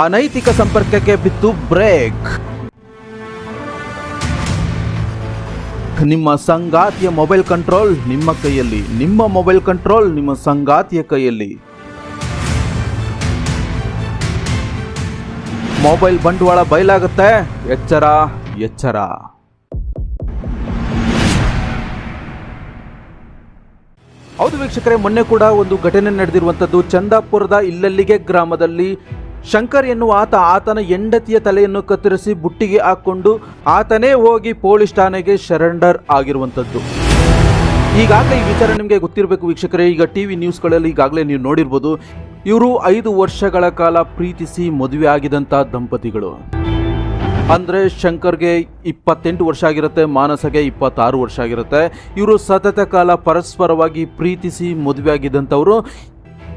ಅನೈತಿಕ ಸಂಪರ್ಕಕ್ಕೆ ಬಿತ್ತು ಬ್ರೇಕ್. ನಿಮ್ಮ ಸಂಗಾತಿಯ ಮೊಬೈಲ್ ಕಂಟ್ರೋಲ್ ನಿಮ್ಮ ಕೈಯಲ್ಲಿ, ನಿಮ್ಮ ಮೊಬೈಲ್ ಕಂಟ್ರೋಲ್ ನಿಮ್ಮ ಸಂಗಾತಿಯ ಕೈಯಲ್ಲಿ. ಮೊಬೈಲ್ ಬಂಡವಾಳ ಬಯಲಾಗುತ್ತೆ, ಎಚ್ಚರ ಎಚ್ಚರ. ಹೌದು ವೀಕ್ಷಕರೇ, ಮೊನ್ನೆ ಕೂಡ ಒಂದು ಘಟನೆ ನಡೆದಿರುವಂಥದ್ದು ಚಂದಾಪುರದ ಇಲ್ಲಲ್ಲಿಗೆ ಗ್ರಾಮದಲ್ಲಿ ಶಂಕರ್ ಎನ್ನುವ ಆತ ಆತನ ಹೆಂಡತಿಯ ತಲೆಯನ್ನು ಕತ್ತರಿಸಿ ಬುಟ್ಟಿಗೆ ಹಾಕ್ಕೊಂಡು ಆತನೇ ಹೋಗಿ ಪೊಲೀಸ್ ಠಾಣೆಗೆ ಶರೆಂಡರ್ ಆಗಿರುವಂಥದ್ದು. ಈಗಾಗಲೇ ಈ ವಿಚಾರ ನಿಮಗೆ ಗೊತ್ತಿರಬೇಕು ವೀಕ್ಷಕರೇ, ಈಗ ಟಿ ವಿ ನ್ಯೂಸ್ಗಳಲ್ಲಿ ಈಗಾಗಲೇ ನೀವು ನೋಡಿರ್ಬೋದು, ಇವರು ಐದು ವರ್ಷಗಳ ಕಾಲ ಪ್ರೀತಿಸಿ ಮದುವೆ ಆಗಿದಂಥ ದಂಪತಿಗಳು. ಅಂದರೆ ಶಂಕರ್ಗೆ ಇಪ್ಪತ್ತೆಂಟು ವರ್ಷ ಆಗಿರುತ್ತೆ, ಮಾನಸಗೆ ಇಪ್ಪತ್ತಾರು ವರ್ಷ ಆಗಿರುತ್ತೆ. ಇವರು ಸತತ ಕಾಲ ಪರಸ್ಪರವಾಗಿ ಪ್ರೀತಿಸಿ ಮದುವೆ ಆಗಿದ್ದಂಥವ್ರು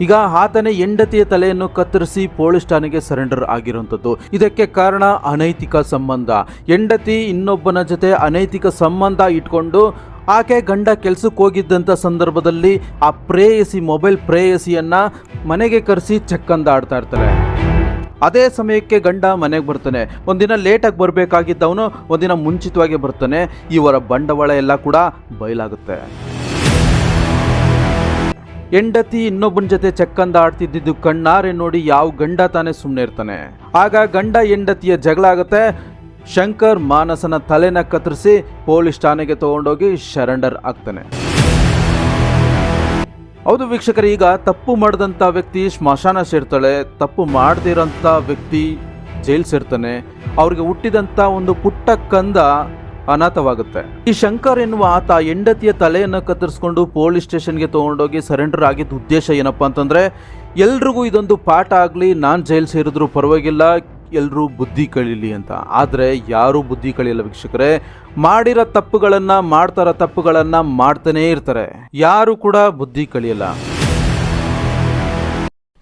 ಈಗ ಆತನೇ ಹೆಂಡತಿಯ ತಲೆಯನ್ನು ಕತ್ತರಿಸಿ ಪೊಲೀಸ್ ಠಾಣೆಗೆ ಸರೆಂಡರ್ ಆಗಿರುವಂಥದ್ದು. ಇದಕ್ಕೆ ಕಾರಣ ಅನೈತಿಕ ಸಂಬಂಧ. ಹೆಂಡತಿ ಇನ್ನೊಬ್ಬನ ಜೊತೆ ಅನೈತಿಕ ಸಂಬಂಧ ಇಟ್ಕೊಂಡು ಆಕೆ ಗಂಡ ಕೆಲ್ಸಕ್ಕೆ ಹೋಗಿದ್ದಂಥ ಸಂದರ್ಭದಲ್ಲಿ ಆ ಪ್ರೇಯಸಿ, ಮೊಬೈಲ್ ಪ್ರೇಯಸಿಯನ್ನು ಮನೆಗೆ ಕರೆಸಿ ಚೆಕ್ಕಂದ ಆಡ್ತಾ ಇರ್ತಾರೆ ಅದೇ ಸಮಯಕ್ಕೆ ಗಂಡ ಮನೆಗೆ ಬರ್ತಾನೆ. ಒಂದಿನ ಲೇಟಾಗಿ ಬರಬೇಕಾಗಿದ್ದವನು ಒಂದಿನ ಮುಂಚಿತವಾಗಿ ಬರ್ತಾನೆ. ಇವರ ಬಂಡವಾಳ ಎಲ್ಲ ಕೂಡ ಬಯಲಾಗುತ್ತೆ. ಹೆಂಡತಿ ಇನ್ನೊಬ್ಬನ ಜೊತೆ ಚಕ್ಕಂದ ಆಡ್ತಿದ್ದಿದ್ದು ಕಣ್ಣಾರೆ ನೋಡಿ ಯಾವ ಗಂಡ ತಾನೇ ಸುಮ್ಮನೆ ಇರ್ತಾನೆ. ಆಗ ಗಂಡ ಹೆಂಡತಿಯ ಜಗಳ ಆಗುತ್ತೆ. ಶಂಕರ್ ಮಾನಸನ ತಲೆನ ಕತ್ತರಿಸಿ ಪೊಲೀಸ್ ಠಾಣೆಗೆ ತಗೊಂಡೋಗಿ ಶರಂಡರ್ ಆಗ್ತಾನೆ. ಹೌದು ವೀಕ್ಷಕರು, ಈಗ ತಪ್ಪು ಮಾಡಿದಂಥ ವ್ಯಕ್ತಿ ಸ್ಮಶಾನ ಸೇರ್ತಾಳೆ. ತಪ್ಪು ಮಾಡದಿರೋಂಥ ವ್ಯಕ್ತಿ ಜೈಲ್ ಸೇರ್ತಾನೆ. ಅವ್ರಿಗೆ ಹುಟ್ಟಿದಂಥ ಒಂದು ಪುಟ್ಟ ಕಂದ ಅನಾಥವಾಗುತ್ತೆ. ಈ ಶಂಕರ್ ಎನ್ನುವ ಆತ ಹೆಂಡತಿಯ ತಲೆಯನ್ನು ಕತ್ತರಿಸ್ಕೊಂಡು ಪೊಲೀಸ್ ಸ್ಟೇಷನ್ಗೆ ತಗೊಂಡೋಗಿ ಸರೆಂಡರ್ ಆಗಿದ್ದ ಉದ್ದೇಶ ಏನಪ್ಪಾ ಅಂತಂದ್ರೆ, ಎಲ್ರಿಗೂ ಇದೊಂದು ಪಾಠ ಆಗಲಿ, ನಾನು ಜೈಲ್ ಸೇರಿದ್ರು ಪರವಾಗಿಲ್ಲ ಎಲ್ಲರೂ ಬುದ್ಧಿ ಕಳೀಲಿ ಅಂತ. ಆದರೆ ಯಾರೂ ಬುದ್ಧಿ ಕಳಿಯಲ್ಲ ವೀಕ್ಷಕರೇ. ಮಾಡಿರೋ ತಪ್ಪುಗಳನ್ನು ಮಾಡ್ತಾರ ತಪ್ಪುಗಳನ್ನು ಮಾಡ್ತಾನೇ ಇರ್ತಾರೆ. ಯಾರು ಕೂಡ ಬುದ್ಧಿ ಕಳಿಯಲ್ಲ.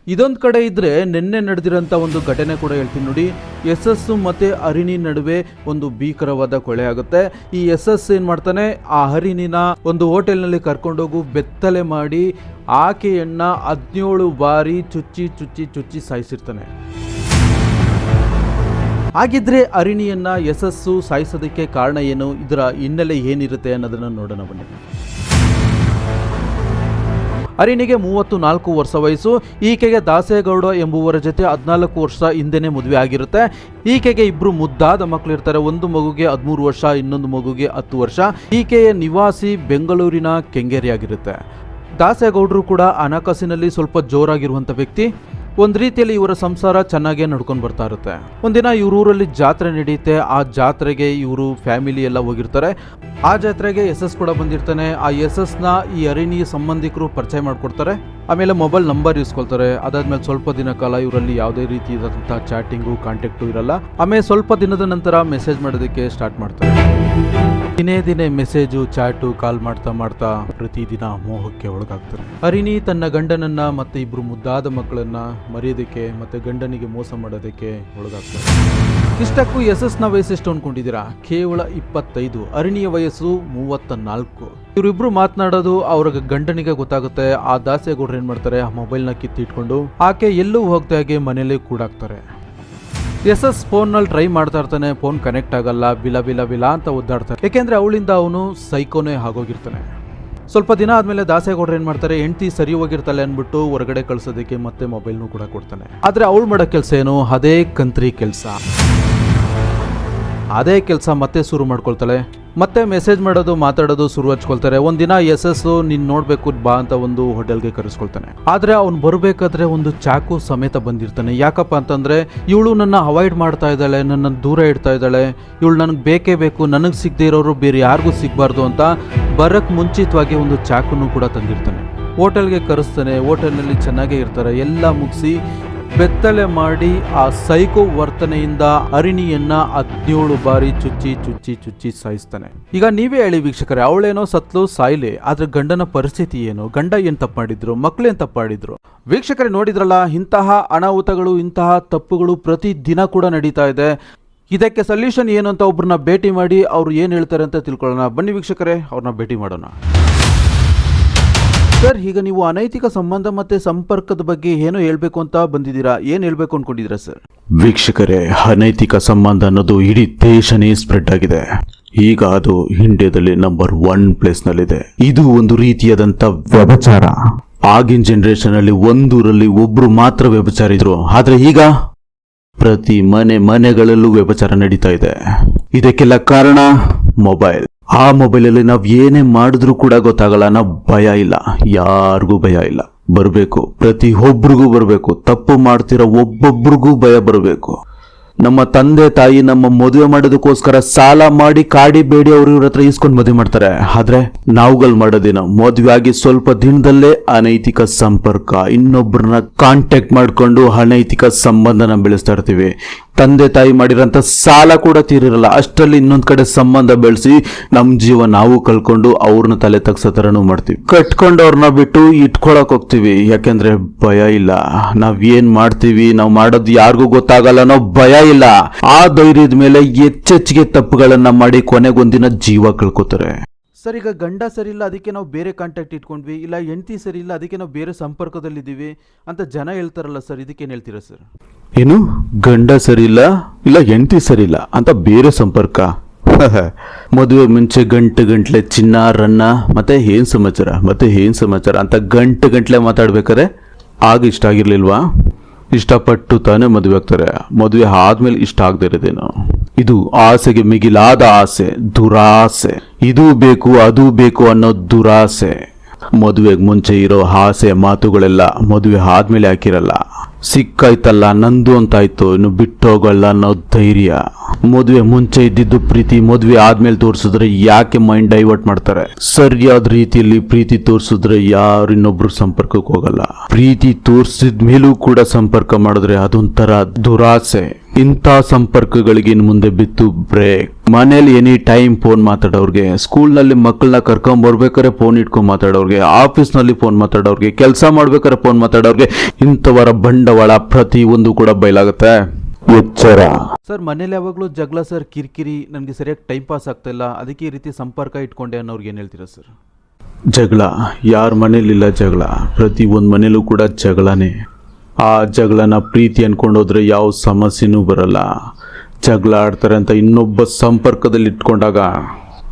ಇದೊಂದು ಕಡೆ ಇದ್ದರೆ ನಿನ್ನೆ ನಡೆದಿರೋಂಥ ಒಂದು ಘಟನೆ ಕೂಡ ಹೇಳ್ತೀನಿ ನೋಡಿ. ಎಸ್ ಎಸ್ ಮತ್ತೆ ಹರಿಣಿ ನಡುವೆ ಒಂದು ಭೀಕರವಾದ ಕೊಳೆ ಆಗುತ್ತೆ. ಈ ಎಸ್ ಎಸ್ ಏನ್ ಮಾಡ್ತಾನೆ? ಆ ಹರಿಣಿನ ಒಂದು ಹೋಟೆಲ್ನಲ್ಲಿ ಕರ್ಕೊಂಡೋಗು, ಬೆತ್ತಲೆ ಮಾಡಿ ಆಕೆಯನ್ನ ಹದಿನೇಳು ಬಾರಿ ಚುಚ್ಚಿ ಚುಚ್ಚಿ ಚುಚ್ಚಿ ಸಾಯಿಸಿರ್ತಾನೆ. ಹಾಗಿದ್ರೆ ಅರಿಣಿಯನ್ನ ಯಶಸ್ಸು ಸಾಯಿಸೋದಕ್ಕೆ ಕಾರಣ ಏನು? ಇದರ ಹಿನ್ನೆಲೆ ಏನಿರುತ್ತೆ ಅನ್ನೋದನ್ನು ನೋಡೋಣ ಬನ್ನಿ. ಅರಿಣಿಗೆ ಮೂವತ್ತು ನಾಲ್ಕು ವರ್ಷ ವಯಸ್ಸು, ಈಕೆಗೆ ದಾಸೇಗೌಡ ಎಂಬುವರ ಜೊತೆ ಹದಿನಾಲ್ಕು ವರ್ಷ ಹಿಂದೆನೆ ಮದುವೆ ಆಗಿರುತ್ತೆ. ಈಕೆಗೆ ಇಬ್ರು ಮುದ್ದಾದ ಮಕ್ಕಳು ಇರ್ತಾರೆ. ಒಂದು ಮಗುಗೆ ಹದಿಮೂರು ವರ್ಷ, ಇನ್ನೊಂದು ಮಗುಗೆ ಹತ್ತು ವರ್ಷ. ಈಕೆಯ ನಿವಾಸಿ ಬೆಂಗಳೂರಿನ ಕೆಂಗೇರಿಯಾಗಿರುತ್ತೆ. ದಾಸೇಗೌಡರು ಕೂಡ ಹಣಕಾಸಿನಲ್ಲಿ ಸ್ವಲ್ಪ ಜೋರಾಗಿರುವಂಥ ವ್ಯಕ್ತಿ. ಒಂದು ರೀತಿಯಲ್ಲಿ ಇವರ ಸಂಸಾರ ಚೆನ್ನಾಗೇ ನಡ್ಕೊಂಡು ಬರ್ತಾ ಇರುತ್ತೆ. ಒಂದಿನ ಇವರೂರಲ್ಲಿ ಜಾತ್ರೆ ನಡೆಯುತ್ತೆ ಆ ಜಾತ್ರೆಗೆ ಇವರು ಫ್ಯಾಮಿಲಿ ಎಲ್ಲ ಹೋಗಿರ್ತಾರೆ. ಆ ಜಾತ್ರೆಗೆ ಎಸ್ ಎಸ್ ಕೂಡ ಬಂದಿರ್ತಾನೆ. ಆ ಎಸ್ ಎಸ್ನ ಈ ಅರಿಣಿ ಸಂಬಂಧಿಕರು ಪರಿಚಯ ಮಾಡಿಕೊಡ್ತಾರೆ. ಆಮೇಲೆ ಮೊಬೈಲ್ ನಂಬರ್ ಇಸ್ಕೊಳ್ತಾರೆ. ಅದಾದ್ಮೇಲೆ ಸ್ವಲ್ಪ ದಿನ ಕಾಲ ಇವರಲ್ಲಿ ಯಾವುದೇ ರೀತಿ ರೀತಿಯಾದಂಥ ಚಾಟಿಂಗು ಕಾಂಟ್ಯಾಕ್ಟು ಇರಲ್ಲ. ಆಮೇಲೆ ಸ್ವಲ್ಪ ದಿನದ ನಂತರ ಮೆಸೇಜ್ ಮಾಡೋದಕ್ಕೆ ಸ್ಟಾರ್ಟ್ ಮಾಡ್ತಾರೆ. ದಿನೇ ದಿನೇ ಮೆಸೇಜು, ಚಾಟು, ಕಾಲ್ ಮಾಡ್ತಾ ಮಾಡ್ತಾ ಪ್ರತಿದಿನ ಮೋಹಕ್ಕೆ ಒಳಗಾಗ್ತಾರೆ. ಹರಿಣಿ ತನ್ನ ಗಂಡನನ್ನ ಮತ್ತೆ ಇಬ್ರು ಮುದ್ದಾದ ಮಕ್ಕಳನ್ನ ಮರೆಯೋದಕ್ಕೆ ಮತ್ತೆ ಗಂಡನಿಗೆ ಮೋಸ ಮಾಡೋದಕ್ಕೆ ಒಳಗಾಗ್ತಾರೆ. ಇಷ್ಟಕ್ಕೂ ಎಸ್ ಎಸ್ನ ವಯಸ್ಸು ಎಷ್ಟು ಅನ್ಕೊಂಡಿದ್ದೀರಾ? ಕೇವಲ ಇಪ್ಪತ್ತೈದು, ಅರಿಣಿಯ ವಯಸ್ಸು ಮೂವತ್ತ ನಾಲ್ಕು ಇವರಿಬ್ರು ಮಾತನಾಡೋದು ಅವ್ರ ಗಂಡನಿಗೆ ಗೊತ್ತಾಗುತ್ತೆ. ಆ ದಾಸೇಗೌಡರು ಏನ್ ಮಾಡ್ತಾರೆ? ಆ ಮೊಬೈಲ್ನ ಕಿತ್ತಿಟ್ಕೊಂಡು ಆಕೆ ಎಲ್ಲೂ ಹೋಗ್ತಾ ಹಾಗೆ ಮನೇಲಿ ಕೂಡಾಕ್ತಾರೆ ಎಸ್ ಎಸ್ ಫೋನ್ನಲ್ಲಿ ಟ್ರೈ ಮಾಡ್ತಾ ಇರ್ತಾನೆ, ಫೋನ್ ಕನೆಕ್ಟ್ ಆಗಲ್ಲ, ಬಿಲ ಬಿಲ ಬಿಲ ಅಂತ ಒದ್ದಾಡ್ತಾನೆ. ಯಾಕೆಂದ್ರೆ ಅವಳಿಂದ ಅವನು ಸೈಕೋನೇ ಆಗೋಗಿರ್ತಾನೆ. ಸ್ವಲ್ಪ ದಿನ ಆದ್ಮೇಲೆ ದಾಸೇಗೌಡರು ಏನ್ ಮಾಡ್ತಾರೆ, ಹೆಂಡತಿ ಸರಿ ಹೋಗಿರ್ತಾಳೆ ಅಂದ್ಬಿಟ್ಟು ಹೊರಗಡೆ ಕಳ್ಸೋದಕ್ಕೆ ಮತ್ತೆ ಮೊಬೈಲ್ನು ಕೂಡ ಕೊಡ್ತಾನೆ. ಆದ್ರೆ ಅವಳು ಮಾಡೋ ಕೆಲಸ ಏನು? ಅದೇ ಕಂತ್ರಿ ಕೆಲಸ. ಅದೇ ಕೆಲಸ ಮತ್ತೆ ಶುರು ಮಾಡ್ಕೊಳ್ತಾಳೆ. ಮತ್ತೆ ಮೆಸೇಜ್ ಮಾಡೋದು, ಮಾತಾಡೋದು ಶುರು ಹಚ್ಕೊಳ್ತಾರೆ ಒಂದಿನ ಎಸ್ ಎಸ್ ನೀನ್ ನೋಡಬೇಕು, ಬಾ ಅಂತ ಒಂದು ಹೋಟೆಲ್ಗೆ ಕರೆಸ್ಕೊಳ್ತಾನೆ. ಆದ್ರೆ ಅವ್ನು ಬರಬೇಕಾದ್ರೆ ಒಂದು ಚಾಕು ಸಮೇತ ಬಂದಿರ್ತಾನೆ. ಯಾಕಪ್ಪ ಅಂತಂದ್ರೆ, ಇವಳು ನನ್ನ ಅವಾಯ್ಡ್ ಮಾಡ್ತಾ ಇದ್ದಾಳೆ, ನನ್ನ ದೂರ ಇಡ್ತಾ ಇದ್ದಾಳೆ. ಇವಳು ನನಗೆ ಬೇಕೇ ಬೇಕು, ನನಗೆ ಸಿಗದೇ ಇರೋರು ಬೇರೆ ಯಾರಿಗೂ ಸಿಗಬಾರ್ದು ಅಂತ ಬರಕ್ ಮುಂಚಿತವಾಗಿ ಒಂದು ಚಾಕುನು ಕೂಡ ತಂದಿರ್ತಾನೆ. ಹೋಟೆಲ್ಗೆ ಕರೆಸ್ತಾನೆ. ಹೋಟೆಲ್ನಲ್ಲಿ ಚೆನ್ನಾಗೇ ಇರ್ತಾರೆ. ಎಲ್ಲ ಮುಗಿಸಿ ಬೆತ್ತಲೆ ಮಾಡಿ ಆ ಸೈಕೋ ವರ್ತನೆಯಿಂದ ಅರಿಣಿಯನ್ನ ಹದಿನೇಳು ಬಾರಿ ಚುಚ್ಚಿ ಚುಚ್ಚಿ ಚುಚ್ಚಿ ಸಾಯಿಸ್ತಾನೆ. ಈಗ ನೀವೇ ಹೇಳಿ ವೀಕ್ಷಕರೇ, ಅವಳೇನೋ ಸತ್ಲು ಸಾಯ್ಲೆ, ಆದ್ರೆ ಗಂಡನ ಪರಿಸ್ಥಿತಿ ಏನು? ಗಂಡ ಏನ್ ತಪ್ಪು ಮಾಡಿದ್ರು? ಮಕ್ಳು ಏನ್ ತಪ್ಪು ಮಾಡಿದ್ರು? ವೀಕ್ಷಕರೇ, ನೋಡಿದ್ರಲ್ಲ, ಇಂತಹ ಅನಾಹುತಗಳು, ಇಂತಹ ತಪ್ಪುಗಳು ಪ್ರತಿ ದಿನ ಕೂಡ ನಡೀತಾ ಇದೆ. ಇದಕ್ಕೆ ಸೊಲ್ಯೂಷನ್ ಏನು ಅಂತ ಒಬ್ರನ್ನ ಭೇಟಿ ಮಾಡಿ ಅವ್ರು ಏನು ಹೇಳ್ತಾರೆ ಅಂತ ತಿಳ್ಕೊಳ್ಳೋಣ. ಬನ್ನಿ ವೀಕ್ಷಕರೇ, ಅವ್ರನ್ನ ಭೇಟಿ ಮಾಡೋಣ. ಸರ್, ಈಗ ನೀವು ಅನೈತಿಕ ಸಂಬಂಧ ಮತ್ತೆ ಸಂಪರ್ಕದ ಬಗ್ಗೆ ಏನು ಹೇಳ್ಬೇಕು ಅಂತ ಬಂದಿದ್ದೀರಾ? ಏನು ಹೇಳ್ಬೇಕು ಅನ್ಕೊಂಡಿದ್ದೀರಾ ಸರ್? ವೀಕ್ಷಕರೇ, ಅನೈತಿಕ ಸಂಬಂಧ ಅನ್ನೋದು ಇಡೀ ದೇಶನೇ ಸ್ಪ್ರೆಡ್ ಆಗಿದೆ. ಈಗ ಅದು ಇಂಡಿಯಾದಲ್ಲಿ ನಂಬರ್ ಒನ್ ಪ್ಲೇಸ್ ನಲ್ಲಿದೆ. ಇದು ಒಂದು ರೀತಿಯಾದಂತ ವ್ಯಭಚಾರ. ಆಗಿನ ಜನರೇಷನ್ ಅಲ್ಲಿ ಒಂದೂರಲ್ಲಿ ಒಬ್ರು ಮಾತ್ರ ವ್ಯಭಚಾರ ಇದ್ರು. ಆದ್ರೆ ಈಗ ಪ್ರತಿ ಮನೆ ಮನೆಗಳಲ್ಲೂ ವ್ಯಭಚಾರ ನಡೀತಾ ಇದೆ. ಇದಕ್ಕೆಲ್ಲ ಕಾರಣ ಮೊಬೈಲ್ ಆ ಮೊಬೈಲಲ್ಲಿ ನಾವು ಏನೇ ಮಾಡಿದ್ರು ಕೂಡ ಗೊತ್ತಾಗಲ್ಲ, ನಾವು ಭಯ ಇಲ್ಲ, ಯಾರಿಗೂ ಭಯ ಇಲ್ಲ. ಬರಬೇಕು ಪ್ರತಿ ಒಬ್ರಿಗೂ ಬರಬೇಕು, ತಪ್ಪು ಮಾಡ್ತಿರೋ ಒಬ್ಬೊಬ್ರಿಗೂ ಭಯ ಬರಬೇಕು. ನಮ್ಮ ತಂದೆ ತಾಯಿ ನಮ್ಮ ಮದುವೆ ಮಾಡೋದಕ್ಕೋಸ್ಕರ ಸಾಲ ಮಾಡಿ ಕಾಡಿ ಬೇಡಿ ಅವ್ರ ಇವ್ರ ಹತ್ರ ಇಸ್ಕೊಂಡು ಮದುವೆ ಮಾಡ್ತಾರೆ. ಆದ್ರೆ ನಾವುಗಳು ಮಾಡೋದಿನ ಮದುವೆ ಆಗಿ ಸ್ವಲ್ಪ ದಿನದಲ್ಲೇ ಅನೈತಿಕ ಸಂಪರ್ಕ. ಇನ್ನೊಬ್ಬರನ್ನ ಕಾಂಟ್ಯಾಕ್ಟ್ ಮಾಡ್ಕೊಂಡು ಅನೈತಿಕ ಸಂಬಂಧನ ಬೆಳೆಸ್ತಾ ಇರ್ತೀವಿ. ತಂದೆ ತಾಯಿ ಮಾಡಿರೋಂಥ ಸಾಲ ಕೂಡ ತೀರಿರಲ್ಲ. ಅಷ್ಟರಲ್ಲಿ ಇನ್ನೊಂದು ಕಡೆ ಸಂಬಂಧ ಬೆಳೆಸಿ ನಮ್ಮ ಜೀವ ನಾವು ಕಳ್ಕೊಂಡು ಅವ್ರನ್ನ ತಲೆ ತಗ್ಸೋ ಥರನೂ ಮಾಡ್ತೀವಿ. ಕಟ್ಕೊಂಡು ಅವ್ರನ್ನ ಬಿಟ್ಟು ಇಟ್ಕೊಳಕ್ ಹೋಗ್ತೀವಿ. ಯಾಕೆಂದ್ರೆ ಭಯ ಇಲ್ಲ. ನಾವ್ ಏನ್ ಮಾಡ್ತೀವಿ? ನಾವು ಮಾಡೋದು ಯಾರಿಗೂ ಗೊತ್ತಾಗಲ್ಲ ಅನ್ನೋ ಭಯ ಇಲ್ಲ. ಆ ಧೈರ್ಯದ ಮೇಲೆ ಹೆಚ್ಚೆಚ್ಚಿಗೆ ತಪ್ಪುಗಳನ್ನ ಮಾಡಿ ಕೊನೆಗೊಂದಿನ ಜೀವ ಕಳ್ಕೊತಾರೆ. ಸರ್ ಈಗ ಗಂಡ ಸರಿ ಇಲ್ಲ ಅದಕ್ಕೆ ನಾವು ಬೇರೆ ಕಾಂಟ್ಯಾಕ್ಟ್ ಇಟ್ಕೊಂಡ್ವಿ. ಇಲ್ಲ ಹೆಂಡತಿ ಸರಿ ಇಲ್ಲ ಅದಕ್ಕೆ ನಾವು ಬೇರೆ ಸಂಪರ್ಕದಲ್ಲಿದ್ದೀವಿ ಅಂತ ಜನ ಹೇಳ್ತಾರಲ್ಲ ಸರ್ ಇದಕ್ಕೇನು ಹೇಳ್ತೀರಾ ಸರ್? ಏನು? ಗಂಡ ಸರಿಯಿಲ್ಲ ಇಲ್ಲ ಹೆಂಡತಿ ಸರಿಯಿಲ್ಲ ಅಂತ ಬೇರೆ ಸಂಪರ್ಕ. ಮದುವೆ ಮುಂಚೆ ಗಂಟು ಗಂಟ್ಲೆ ಚಿನ್ನ ರನ್ನ ಮತ್ತೆ ಏನ್ ಸಮಾಚಾರ? ಮತ್ತೆ ಏನ್ ಸಮಾಚಾರ ಅಂತ ಗಂಟು ಗಂಟ್ಲೆ ಮಾತಾಡ್ಬೇಕಾದ್ರೆ ಆಗ ಇಷ್ಟ ಆಗಿರ್ಲಿಲ್ವಾ? ಇಷ್ಟಪಟ್ಟು ತಾನೇ ಮದುವೆ ಆಗ್ತಾರೆ. ಮದುವೆ ಆದ್ಮೇಲೆ ಇಷ್ಟ ಆಗದೆ ಇರೋದೇನು ಇದು ಆಸೆಗೆ ಮಿಗಿಲಾದ ಆಸೆ, ದುರಾಸೆ. ಇದು ಬೇಕು, ಅದು ಬೇಕು ಅನ್ನೋ ದುರಾಸೆ. ಮದುವೆಗೆ ಮುಂಚೆ ಇರೋ ಆಸೆ ಮಾತುಗಳೆಲ್ಲ ಮದುವೆ ಆದ್ಮೇಲೆ ಹಾಕಿರಲ್ಲ. ಸಿಕ್ಕಾಯ್ತಲ್ಲ, ನಂದು ಅಂತಾಯ್ತು. ಇನ್ನು ಬಿಟ್ಟೋಗಲ್ಲ ಅನ್ನೋ ಧೈರ್ಯ. ಮದುವೆ ಮುಂಚೆ ಇದ್ದಿದ್ದು ಪ್ರೀತಿ, ಮದುವೆ ಆದ್ಮೇಲೆ ತೋರಿಸಿದ್ರೆ ಯಾಕೆ ಮೈಂಡ್ ಡೈವರ್ಟ್ ಮಾಡ್ತಾರೆ? ಸರಿಯಾದ ರೀತಿಯಲ್ಲಿ ಪ್ರೀತಿ ತೋರಿಸಿದ್ರೆ ಯಾರು ಇನ್ನೊಬ್ರು ಸಂಪರ್ಕಕ್ಕೆ ಹೋಗಲ್ಲ. ಪ್ರೀತಿ ತೋರಿಸಿದ ಮೇಲೂ ಕೂಡ ಸಂಪರ್ಕ ಮಾಡಿದ್ರೆ ಅದೊಂಥರ ದುರಾಸೆ. ಇಂಥ ಸಂಪರ್ಕಗಳಿಗೆ ಇನ್ನು ಮುಂದೆ ಬಿತ್ತು ಬ್ರೇಕ್ ಮನೇಲಿ ಎನಿ ಟೈಮ್ ಫೋನ್ ಮಾತಾಡೋರ್ಗೆ ಸ್ಕೂಲ್ನಲ್ಲಿ ಮಕ್ಕಳನ್ನ ಕರ್ಕೊಂಡ್ ಬರ್ಬೇಕಾದ್ರೆ ಫೋನ್ ಇಟ್ಕೊಂಡ್ ಮಾತಾಡೋರ್ಗೆ ಆಫೀಸ್ನಲ್ಲಿ ಫೋನ್ ಮಾತಾಡೋರ್ಗೆ, ಕೆಲಸ ಮಾಡ್ಬೇಕಾದ್ರೆ ಫೋನ್ ಮಾತಾಡೋರ್ಗೆ, ಇಂಥವರ ಬಂಡವಾಳ ಪ್ರತಿ ಒಂದು ಕೂಡ ಬಯಲಾಗುತ್ತೆ. ಎಚ್ಚರ. ಸರ್ ಮನೇಲಿ ಯಾವಾಗಲೂ ಜಗಳ ಸರ್ ಕಿರಿಕಿರಿ ನನಗೆ ಸರಿಯಾಗಿ ಟೈಮ್ ಪಾಸ್ ಆಗ್ತಾ ಇಲ್ಲ. ಅದಕ್ಕೆ ಈ ರೀತಿ ಸಂಪರ್ಕ ಇಟ್ಕೊಂಡೆ ಅನ್ನೋರ್ಗೆ ಏನು ಹೇಳ್ತೀರಾ ಸರ್? ಜಗಳ. ಯಾರ ಮನೇಲಿಲ್ಲ ಜಗಳ. ಪ್ರತಿ ಒಂದು ಮನೇಲೂ ಕೂಡ ಜಗಳನೇ. ಆ ಜಗಳನ ಪ್ರೀತಿ ಅನ್ಕೊಂಡೋದ್ರೆ ಯಾವ ಸಮಸ್ಯೆನೂ ಬರಲ್ಲ. ಜಗಳ ಆಡ್ತಾರೆ ಅಂತ ಇನ್ನೊಬ್ಬ ಸಂಪರ್ಕದಲ್ಲಿ ಇಟ್ಕೊಂಡಾಗ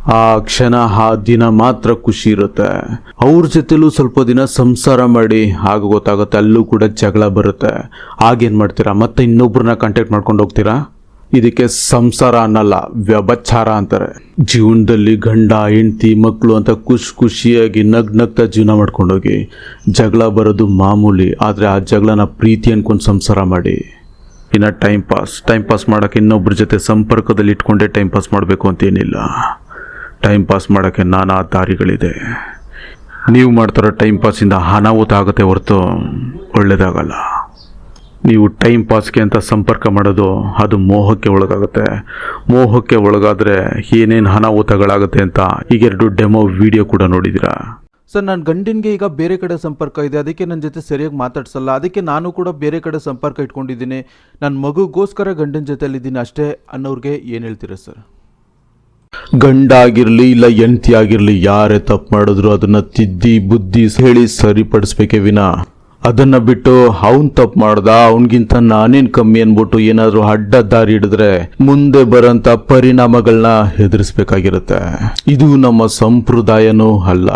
ಆ ಕ್ಷಣ, ಆ ದಿನ ಮಾತ್ರ ಖುಷಿ ಇರುತ್ತೆ. ಅವ್ರ ಜೊತೆಲೂ ಸ್ವಲ್ಪ ದಿನ ಸಂಸಾರ ಮಾಡಿ ಆಗ ಗೊತ್ತಾಗುತ್ತೆ, ಅಲ್ಲೂ ಕೂಡ ಜಗಳ ಬರುತ್ತೆ. ಆಗೇನು ಮಾಡ್ತೀರಾ? ಮತ್ತೆ ಇನ್ನೊಬ್ರನ್ನ ಕಾಂಟ್ಯಾಕ್ಟ್ ಮಾಡ್ಕೊಂಡು ಹೋಗ್ತೀರಾ? ಇದಕ್ಕೆ ಸಂಸಾರ ಅನ್ನಲ್ಲ, ವ್ಯಭಚಾರ ಅಂತಾರೆ. ಜೀವನದಲ್ಲಿ ಗಂಡ, ಹೆಂಡತಿ ಮಕ್ಕಳು ಅಂತ ಖುಷಿ ಖುಷಿಯಾಗಿ ನಗ್ ನಗ್ತಾ ಜೀವನ ಮಾಡ್ಕೊಂಡೋಗಿ, ಜಗಳ ಬರೋದು ಮಾಮೂಲಿ, ಆದರೆ ಆ ಜಗಳನ ಪ್ರೀತಿ ಅನ್ಕೊಂಡು ಸಂಸಾರ ಮಾಡಿ. ಇನ್ನು ಟೈಮ್ ಪಾಸ್ ಟೈಮ್ ಪಾಸ್ ಮಾಡೋಕ್ಕೆ ಇನ್ನೊಬ್ಬರ ಜೊತೆ ಸಂಪರ್ಕದಲ್ಲಿ ಇಟ್ಕೊಂಡೇ ಟೈಮ್ ಪಾಸ್ ಮಾಡಬೇಕು ಅಂತೇನಿಲ್ಲ ಟೈಮ್ ಪಾಸ್ ಮಾಡೋಕ್ಕೆ ನಾನಾ ದಾರಿಗಳಿದೆ. ನೀವು ಮಾಡ್ತಾರೋ ಟೈಮ್ ಪಾಸಿಂದ ಅನಾಹುತ ಆಗುತ್ತೆ ಹೊರತು ಒಳ್ಳೆಯದಾಗಲ್ಲ ನೀವು ಟೈಮ್ ಪಾಸ್ಗೆ ಅಂತ ಸಂಪರ್ಕ ಮಾಡೋದು ಅದು ಮೋಹಕ್ಕೆ ಒಳಗಾಗುತ್ತೆ. ಮೋಹಕ್ಕೆ ಒಳಗಾದರೆ ಏನೇನು ಅನಾಹುತಗಳಾಗುತ್ತೆ ಅಂತ ಈಗೆರಡು ಡೆಮೋ ವಿಡಿಯೋ ಕೂಡ ನೋಡಿದ್ದೀರ? ಸರ್ ನನ್ನ ಗಂಡಿನಿಗೆ ಈಗ ಬೇರೆ ಕಡೆ ಸಂಪರ್ಕ ಇದೆ. ಅದಕ್ಕೆ ನನ್ನ ಜೊತೆ ಸರಿಯಾಗಿ ಮಾತಾಡ್ಸಲ್ಲ. ಅದಕ್ಕೆ ನಾನು ಕೂಡ ಬೇರೆ ಕಡೆ ಸಂಪರ್ಕ ಇಟ್ಕೊಂಡಿದ್ದೀನಿ. ನನ್ನ ಮಗುಗೋಸ್ಕರ ಗಂಡನ ಜೊತೆಲಿದ್ದೀನಿ ಅಷ್ಟೇ ಅನ್ನೋರಿಗೆ ಏನು ಹೇಳ್ತೀರಾ ಸರ್? ಗಂಡ ಆಗಿರಲಿ ಇಲ್ಲ ಹೆಂಡತಿ ಆಗಿರಲಿ ಯಾರೇ ತಪ್ಪು ಮಾಡಿದ್ರು ಅದನ್ನ ತಿದ್ದಿ ಬುದ್ಧಿ ಹೇಳಿ ಸರಿಪಡಿಸ್ಬೇಕೆ ವಿನ. ಅದನ್ನ ಬಿಟ್ಟು ಅವನ್ ತಪ್ಪು ಮಾಡ್ದ, ಅವನಿಗಿಂತ ನಾನೇನ್ ಕಮ್ಮಿ ಅನ್ಬಿಟ್ಟು ಏನಾದ್ರೂ ಅಡ್ಡ ದಾರಿ ಹಿಡಿದ್ರೆ ಮುಂದೆ ಬರಂತ ಪರಿಣಾಮಗಳನ್ನ ಎದುರಿಸ್ಬೇಕಾಗಿರುತ್ತೆ. ಇದು ನಮ್ಮ ಸಂಪ್ರದಾಯನೂ ಅಲ್ಲ.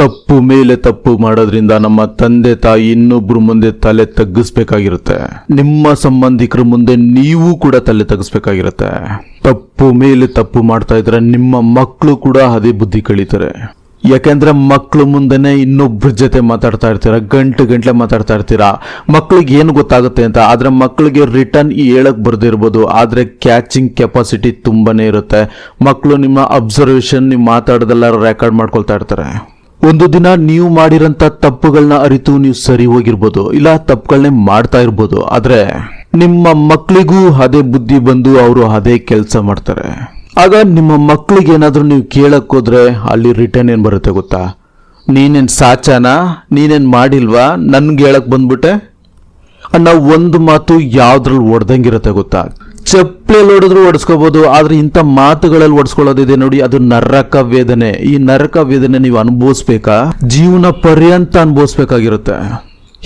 ತಪ್ಪು ಮೇಲೆ ತಪ್ಪು ಮಾಡೋದ್ರಿಂದ ನಮ್ಮ ತಂದೆ ತಾಯಿ ಇನ್ನೊಬ್ರು ಮುಂದೆ ತಲೆ ತಗ್ಗಿಸ್ಬೇಕಾಗಿರುತ್ತೆ. ನಿಮ್ಮ ಸಂಬಂಧಿಕರ ಮುಂದೆ ನೀವು ಕೂಡ ತಲೆ ತಗ್ಗಿಸ್ಬೇಕಾಗಿರುತ್ತೆ. ತಪ್ಪು ಮೇಲೆ ತಪ್ಪು ಮಾಡ್ತಾ ಇದ್ರೆ ನಿಮ್ಮ ಮಕ್ಕಳು ಕೂಡ ಅದೇ ಬುದ್ಧಿ ಕಳೀತಾರೆ. ಯಾಕೆಂದ್ರೆ ಮಕ್ಕಳು ಮುಂದೆನೆ ಇನ್ನೊಬ್ರ ಜೊತೆ ಮಾತಾಡ್ತಾ ಇರ್ತೀರ, ಗಂಟು ಗಂಟ್ಲೆ ಮಾತಾಡ್ತಾ ಇರ್ತೀರಾ. ಮಕ್ಳಿಗೆ ಏನು ಗೊತ್ತಾಗುತ್ತೆ ಅಂತ, ಆದ್ರೆ ಮಕ್ಕಳಿಗೆ ರಿಟರ್ನ್ ಹೇಳಕ್ ಬರ್ದಿರ್ಬೋದು ಆದ್ರೆ ಕ್ಯಾಚಿಂಗ್ ಕೆಪಾಸಿಟಿ ತುಂಬಾನೇ ಇರುತ್ತೆ. ಮಕ್ಕಳು ನಿಮ್ಮ ಅಬ್ಸರ್ವೇಷನ್ ನೀವು ಮಾತಾಡೋದೆಲ್ಲ ರೆಕಾರ್ಡ್ ಮಾಡ್ಕೊಳ್ತಾ ಇರ್ತಾರೆ. ಒಂದು ದಿನ ನೀವು ಮಾಡಿರಂತ ತಪ್ಪುಗಳನ್ನ ಅರಿತು ನೀವು ಸರಿ ಹೋಗಿರ್ಬೋದು. ಇಲ್ಲ ತಪ್ಪುಗಳನ್ನೇ ಮಾಡ್ತಾ ಇರ್ಬೋದು. ಆದ್ರೆ ನಿಮ್ಮ ಮಕ್ಕಳಿಗೂ ಅದೇ ಬುದ್ಧಿ ಬಂದು ಅವರು ಅದೇ ಕೆಲಸ ಮಾಡ್ತಾರೆ. ಆಗ ನಿಮ್ಮ ಮಕ್ಕಳಿಗೆ ಏನಾದರೂ ನೀವು ಕೇಳಕ್ ಹೋದ್ರೆ ಅಲ್ಲಿ ರಿಟರ್ನ್ ಏನ್ ಬರುತ್ತೆ ಗೊತ್ತಾ? ನೀನೇನ್ ಸಾಚಾನ? ನೀನೇನ್ ಮಾಡಿಲ್ವಾ? ನನ್ಗೆ ಹೇಳಕ್ ಬಂದ್ಬಿಟ್ಟೆ? ಅನ್ನೋ ಒಂದು ಮಾತು ಯಾವ್ದ್ರಲ್ಲಿ ಹೊಡೆದಂಗಿರುತ್ತೆ ಗೊತ್ತಾ? ಚಪ್ಪಲಿ ಹೊಡೆದ್ರು ಓಡಿಸ್ಕೋಬಹುದು ಆದ್ರೆ ಇಂಥ ಮಾತುಗಳಲ್ಲಿ ಓಡಿಸ್ಕೊಳ್ಳೋದಿದೆ ನೋಡಿ, ಅದು ನರಕ ವೇದನೆ. ಈ ನರಕ ವೇದನೆ ನೀವು ಅನುಭವಿಸ್ಬೇಕಾ? ಜೀವನ ಪರ್ಯಂತ ಅನುಭವಿಸ್ಬೇಕಾಗಿರುತ್ತೆ.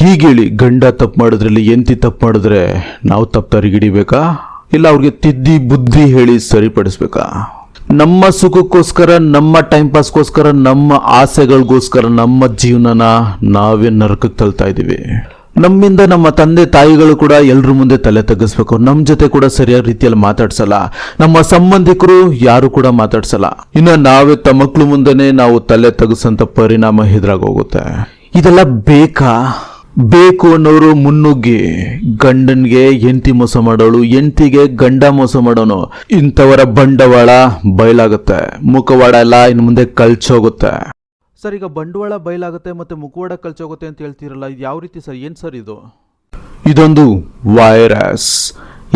ಹೀಗೇಳಿ, ಗಂಡ ತಪ್ಪು ಮಾಡಿದ್ರಲ್ಲಿ ಎಂತಿ ತಪ್ಪು ಮಾಡಿದ್ರೆ ನಾವು ತಪ್ಪು ತರಿಗಿಡಿಬೇಕಾ ಇಲ್ಲ ಅವ್ರಿಗೆ ತಿದ್ದಿ ಬುದ್ಧಿ ಹೇಳಿ ಸರಿಪಡಿಸ್ಬೇಕಾ? ನಮ್ಮ ಸುಖಕ್ಕೋಸ್ಕರ, ನಮ್ಮ ಟೈಮ್ ಪಾಸ್ಗೋಸ್ಕರ ನಮ್ಮ ಆಸೆಗಳಿಗೋಸ್ಕರ, ನಮ್ಮ ಜೀವನನ ನಾವೇ ನರಕಕ್ಕೆ ತಳ್ತಾ ಇದ್ದೀವಿ. ನಮ್ಮಿಂದ ನಮ್ಮ ತಂದೆ ತಾಯಿಗಳು ಕೂಡ ಎಲ್ಲರ ಮುಂದೆ ತಲೆ ತಗ್ಗಿಸ್ಬೇಕು. ನಮ್ಮ ಜೊತೆ ಕೂಡ ಸರಿಯಾದ ರೀತಿಯಲ್ಲಿ ಮಾತಾಡ್ಸಲ್ಲ. ನಮ್ಮ ಸಂಬಂಧಿಕರು ಯಾರು ಕೂಡ ಮಾತಾಡ್ಸಲ್ಲ. ಇನ್ನು ನಾವೇ ತಮ್ಮ ಮಕ್ಕಳು ಮುಂದೆನೆ ನಾವು ತಲೆ ತಗ್ಸಂತ ಪರಿಣಾಮ ಹೋಗುತ್ತೆ ಇದೆಲ್ಲ ಬೇಕಾ? ಬೇಕು ಅನ್ನೋರು ಮುನ್ನುಗ್ಗಿ. ಗಂಡನ್ಗೆ ಎಂತಿ ಮೋಸ ಮಾಡೋಳು, ಹೆಂಡತಿಗೆ ಗಂಡ ಮೋಸ ಮಾಡೋನು. ಇಂಥವರ ಬಂಡವಾಳ ಬಯಲಾಗುತ್ತೆ. ಮುಖವಾಡ ಎಲ್ಲ ಇನ್ನು ಮುಂದೆ ಕಳ್ಚೋಗುತ್ತೆ ಸರ್, ಈಗ ಬಂಡವಾಳ ಬಯಲಾಗುತ್ತೆ ಮತ್ತೆ ಮುಖವಾಡ ಕಲ್ಚೋಗುತ್ತೆ ಅಂತ ಹೇಳ್ತೀರಲ್ಲ, ಇದು ಯಾವ ರೀತಿ ಸರ್? ಏನು ಸರ್ ಇದು? ಇದೊಂದು virus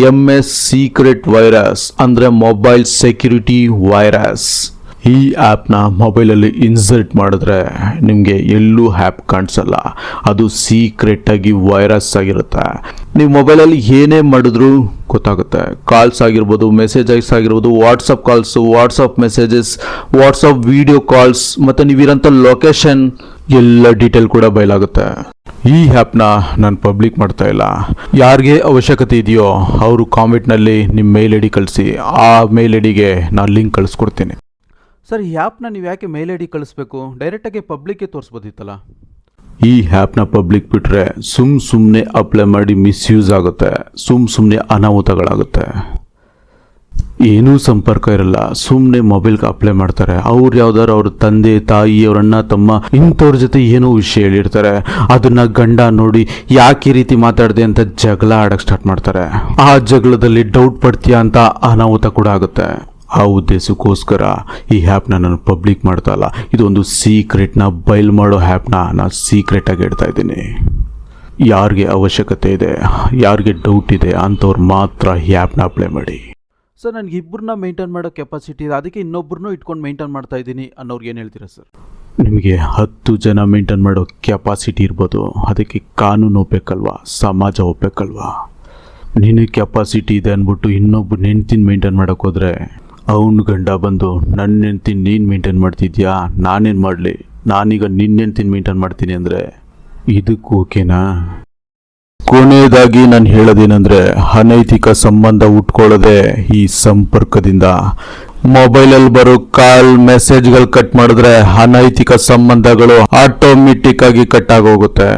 M S secret virus, ಅಂದರೆ ಮೊಬೈಲ್ ಸೆಕ್ಯುರಿಟಿ ವೈರಸ್. ಈ ಆ್ಯಪ್ನ ಮೊಬೈಲಲ್ಲಿ ಇನ್ಸರ್ಟ್ ಮಾಡಿದ್ರೆ ನಿಮಗೆ ಎಲ್ಲೂ ಆ್ಯಪ್ ಕಾಣಿಸಲ್ಲ. ಅದು ಸೀಕ್ರೆಟ್ಟಾಗಿ ವೈರಸ್ ಆಗಿರುತ್ತೆ. ನೀವು ಮೊಬೈಲಲ್ಲಿ ಏನೇ ಮಾಡಿದ್ರು ಗೊತ್ತಾಗುತ್ತೆ. ಕಾಲ್ಸ್ ಆಗಿರ್ಬೋದು, ಮೆಸೇಜಸ್ ಆಗಿರ್ಬೋದು, WhatsApp calls, WhatsApp messages, WhatsApp video calls, ಮತ್ತು ನೀವಿರೋಂಥ ಲೊಕೇಶನ್, ಎಲ್ಲ ಡೀಟೇಲ್ ಕೂಡ ಬಯಲಾಗುತ್ತೆ. ಈ ಆ್ಯಪ್ನ ನಾನು ಪಬ್ಲಿಕ್ ಮಾಡ್ತಾ ಇಲ್ಲ. ಯಾರಿಗೆ ಅವಶ್ಯಕತೆ ಇದೆಯೋ ಅವರು ಕಾಮೆಂಟ್ನಲ್ಲಿ ನಿಮ್ಮ ಮೇಲ್ ಐ ಡಿ ಕಳಿಸಿ. ಆ ಮೇಲ್ ಐ ಡಿಗೆ ನಾನು ಲಿಂಕ್ ಕಳಿಸ್ಕೊಡ್ತೀನಿ. ಸರ್, ಈ ಆ್ಯಪ್ನ ನೀವು ಯಾಕೆ ಮೇಲ್ ಐ ಡಿ ಕಳಿಸ್ಬೇಕು? ಡೈರೆಕ್ಟಾಗಿ ಪಬ್ಲಿಕ್ಗೆ ತೋರಿಸ್ಬೋದಿತ್ತಲ್ಲ? ಈ ಆ್ಯಪ್ನ ಪಬ್ಲಿಕ್ ಬಿಟ್ಟರೆ ಸುಮ್ ಸುಮ್ಮನೆ ಅಪ್ಲೈ ಮಾಡಿ ಮಿಸ್ಯೂಸ್ ಆಗುತ್ತೆ. ಸುಮ್ ಸುಮ್ಮನೆ ಅನಾಹುತಗಳಾಗುತ್ತೆ. ಏನೂ ಸಂಪರ್ಕ ಇರಲ್ಲ. ಸುಮ್ಮನೆ ಮೊಬೈಲ್ಗೆ ಅಪ್ಲೈ ಮಾಡ್ತಾರೆ. ಅವ್ರು ಯಾವ್ದಾರು ಅವ್ರ ತಂದೆ, ತಾಯಿ, ಅವ್ರ ಅಣ್ಣ, ತಮ್ಮ ಇಂಥವ್ರ ಜೊತೆ ಏನೋ ವಿಷಯ ಹೇಳಿರ್ತಾರೆ. ಅದನ್ನ ಗಂಡ ನೋಡಿ ಯಾಕೆ ಈ ರೀತಿ ಮಾತಾಡಿದೆ ಅಂತ ಜಗಳ ಆಡಕ್ಕೆ ಸ್ಟಾರ್ಟ್ ಮಾಡ್ತಾರೆ. ಆ ಜಗಳದಲ್ಲಿ ಡೌಟ್ ಪಡ್ತೀಯಾ ಅಂತ ಅನಾಹುತ ಕೂಡ ಆಗುತ್ತೆ. ಆ ಉದ್ದೇಶಕ್ಕೋಸ್ಕರ ಈ ಆ್ಯಪ್ನ ನಾನು ಪಬ್ಲಿಕ್ ಮಾಡ್ತಾ ಇಲ್ಲ. ಇದೊಂದು ಸೀಕ್ರೆಟ್ನ ಬೈಲ್ ಮಾಡೋ ಆ್ಯಪ್ನ ನಾನು ಸೀಕ್ರೆಟಾಗಿ ಇಡ್ತಾ ಇದ್ದೀನಿ. ಯಾರಿಗೆ ಅವಶ್ಯಕತೆ ಇದೆ ಯಾರಿಗೆ ಡೌಟ್ ಇದೆ ಅಂಥವ್ರು ಮಾತ್ರ ಈ ಆ್ಯಪ್ನ ಅಪ್ಲೈ ಮಾಡಿ. ಸರ್ ನನಗೆ ಇಬ್ಬರನ್ನ ಮೇಂಟೈನ್ ಮಾಡೋ ಕೆಪಾಸಿಟಿ ಇದೆ. ಅದಕ್ಕೆ ಇನ್ನೊಬ್ಬರನ್ನೂ ಇಟ್ಕೊಂಡು ಮೇಂಟೈನ್ ಮಾಡ್ತಾ ಇದ್ದೀನಿ ಅನ್ನೋರ್ಗೆ ಏನು ಹೇಳ್ತೀರಾ ಸರ್? ನಿಮಗೆ ಹತ್ತು ಜನ ಮೇಂಟೈನ್ ಮಾಡೋ ಕೆಪಾಸಿಟಿ ಇರ್ಬೋದು. ಅದಕ್ಕೆ ಕಾನೂನು ಒಪ್ಪಬೇಕಲ್ವಾ ಸಮಾಜ ಒಪ್ಪಬೇಕಲ್ವಾ ನಿನಗೆ ಕೆಪಾಸಿಟಿ ಇದೆ ಅಂದ್ಬಿಟ್ಟು ಇನ್ನೊಬ್ಬ ನೆನ್ತಿನ ಮೇಂಟೈನ್ ಮಾಡೋಕ್ಕೋದ್ರೆ ಅವನ ಗಂಡ ಬಂದು ನನ್ನ ಹೆಂಡ್ತಿ ನೀನು ಮೇಂಟೈನ್ ಮಾಡ್ತಿದ್ಯಾ? ನಾನೇನು ಮಾಡಲಿ? ನಾನೀಗ ನಿನ್ನ ಹೆಂಡ್ತಿನ ಮೇಂಟೈನ್ ಮಾಡ್ತೀನಿ ಅಂದರೆ ಇದಕ್ಕೂ ಓಕೆನಾ? ಕೊನೆಯದಾಗಿ ನಾನು ಹೇಳೋದೇನೆಂದರೆ, ಅನೈತಿಕ ಸಂಬಂಧ ಉಟ್ಕೊಳ್ಳೋದೆ ಈ ಸಂಪರ್ಕದಿಂದ. ಮೊಬೈಲಲ್ಲಿ ಬರೋ ಕಾಲ್, ಮೆಸೇಜ್ಗಳು ಕಟ್ ಮಾಡಿದ್ರೆ ಅನೈತಿಕ ಸಂಬಂಧಗಳು ಆಟೋಮೆಟಿಕ್ ಆಗಿ ಕಟ್ ಆಗೋಗುತ್ತೆ.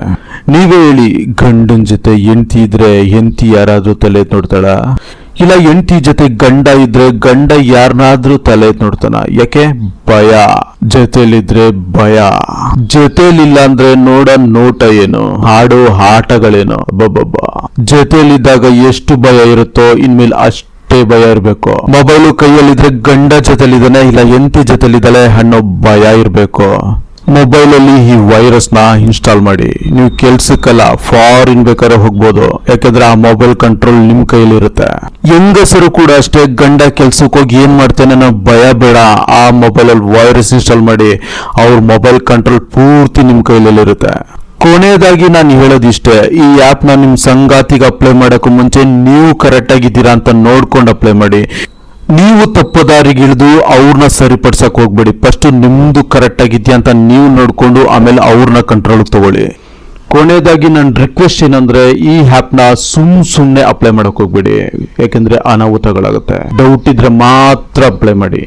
ನೀವೇ ಹೇಳಿ, ಗಂಡನ ಜೊತೆ ಎಂತಿ ಇದ್ರೆ ಎಂತಿ ಯಾರಾದರೂ ತಲೆ ನೋಡ್ತಾಳ? ಇಲ್ಲ ಎಂಟಿ ಜೊತೆ ಗಂಡ ಇದ್ರೆ ಗಂಡ ಯಾರನ್ನಾದ್ರೂ ತಲೆ ನೋಡ್ತಾನ ಯಾಕೆ? ಭಯ. ಜೊತೆಲಿದ್ರೆ ಭಯ. ಜೊತೆಲಿಲ್ಲ ಅಂದ್ರೆ ನೋಡ ನೋಟ ಏನು? ಹಾಡೋ ಆಟಗಳೇನು ಬಬ್ಬಬ್ಬ ಜೊತೆಲಿದ್ದಾಗ ಎಷ್ಟು ಭಯ ಇರುತ್ತೋ, ಇನ್ಮೇಲೆ ಅಷ್ಟೇ ಭಯ ಇರಬೇಕು. ಮೊಬೈಲು ಕೈಯಲ್ಲಿದ್ರೆ ಗಂಡ ಜೊತೆಲಿದ್ದಾನೆ ಇಲ್ಲ ಎಂತಿ ಜೊತೆಲಿದ್ದಾಳೆ ಅನ್ನೋ ಭಯ ಇರಬೇಕು. ಮೊಬೈಲಲ್ಲಿ ಈ ವೈರಸ್ನ ಇನ್ಸ್ಟಾಲ್ ಮಾಡಿ. ನೀವು ಕೆಲ್ಸಕ್ಕಲ್ಲ ಫಾರಿನ್ ಬೇಕಾದ್ರೆ ಹೋಗ್ಬೋದು. ಯಾಕಂದ್ರೆ ಆ ಮೊಬೈಲ್ ಕಂಟ್ರೋಲ್ ನಿಮ್ಮ ಕೈಯಲ್ಲಿ ಇರುತ್ತೆ ಹೆಂಗಸರು ಕೂಡ ಅಷ್ಟೇ ಗಂಡ ಕೆಲ್ಸಕ್ಕೆ ಹೋಗಿ ಏನ್ ಮಾಡ್ತೇನೆ ಭಯ ಬೇಡ. ಆ ಮೊಬೈಲಲ್ಲಿ ವೈರಸ್ ಇನ್ಸ್ಟಾಲ್ ಮಾಡಿ, ಅವ್ರ ಮೊಬೈಲ್ ಕಂಟ್ರೋಲ್ ಪೂರ್ತಿ ನಿಮ್ಮ ಕೈಯಲ್ಲಿ ಇರುತ್ತೆ ಕೊನೆಯದಾಗಿ ನಾನು ಹೇಳೋದಿಷ್ಟೇ ಈ ಆ್ಯಪ್ನ ನಿಮ್ಮ ಸಂಗಾತಿಗೆ ಅಪ್ಲೈ ಮಾಡೋಕ್ಕೂ ಮುಂಚೆ ನೀವು ಕರೆಕ್ಟಾಗಿದ್ದೀರಾ ಅಂತ ನೋಡ್ಕೊಂಡು ಅಪ್ಲೈ ಮಾಡಿ. ನೀವು ತಪ್ಪು ದಾರಿಗಿಳಿದು ಅವ್ರನ್ನ ಸರಿಪಡ್ಸಕ್ ಹೋಗ್ಬೇಡಿ. ಫಸ್ಟ್ ನಿಮ್ದು ಕರೆಕ್ಟ್ ಆಗಿದ್ಯಾ ಅಂತ ನೀವು ನೋಡಿಕೊಂಡು ಆಮೇಲೆ ಅವ್ರನ್ನ ಕಂಟ್ರೋಲ್ ತಗೊಳ್ಳಿ. ಕೊನೆಯದಾಗಿ ನನ್ನ ರಿಕ್ವೆಸ್ಟ್ ಏನಂದ್ರೆ ಈ ಆ್ಯಪ್ನ ಸುಮ್ ಸುಮ್ಮನೆ ಅಪ್ಲೈ ಮಾಡಕ್ ಹೋಗ್ಬೇಡಿ. ಯಾಕೆಂದ್ರೆ ಅನಾಹುತಗಳಾಗುತ್ತೆ. ಡೌಟ್ ಇದ್ರೆ ಮಾತ್ರ ಅಪ್ಲೈ ಮಾಡಿ.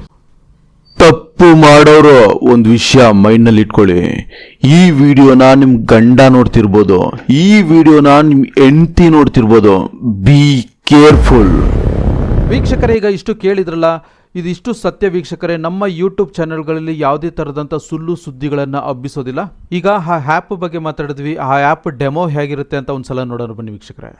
ತಪ್ಪು ಮಾಡೋರು ಒಂದು ವಿಷಯ ಮೈಂಡ್ನಲ್ಲಿ ಇಟ್ಕೊಳ್ಳಿ. ಈ ವಿಡಿಯೋನ ನಿಮ್ ಗಂಡ ನೋಡ್ತಿರ್ಬೋದು. ಈ ವಿಡಿಯೋನ ನಿಮ್ ಹೆಂಡತಿ ನೋಡ್ತಿರ್ಬೋದು. ಬಿ ಕೇರ್ಫುಲ್ ವೀಕ್ಷಕರೇ, ಈಗ ಇಷ್ಟು ಕೇಳಿದ್ರಲ್ಲ, ಇದಿಷ್ಟು ಸತ್ಯ ವೀಕ್ಷಕರೇ, ನಮ್ಮ ಯೂಟ್ಯೂಬ್ ಚಾನೆಲ್ಗಳಲ್ಲಿ ಯಾವುದೇ ಥರದಂಥ ಸುಳ್ಳು ಸುದ್ದಿಗಳನ್ನು ಹಬ್ಬಿಸೋದಿಲ್ಲ. ಈಗ ಆ ಆ್ಯಪ್ ಬಗ್ಗೆ ಮಾತಾಡಿದ್ವಿ, ಆ ಆ್ಯಪ್ ಡೆಮೋ ಹೇಗಿರುತ್ತೆ ಅಂತ ಒಂದ್ಸಲ ನೋಡೋಣ ಬನ್ನಿ ವೀಕ್ಷಕರೇ.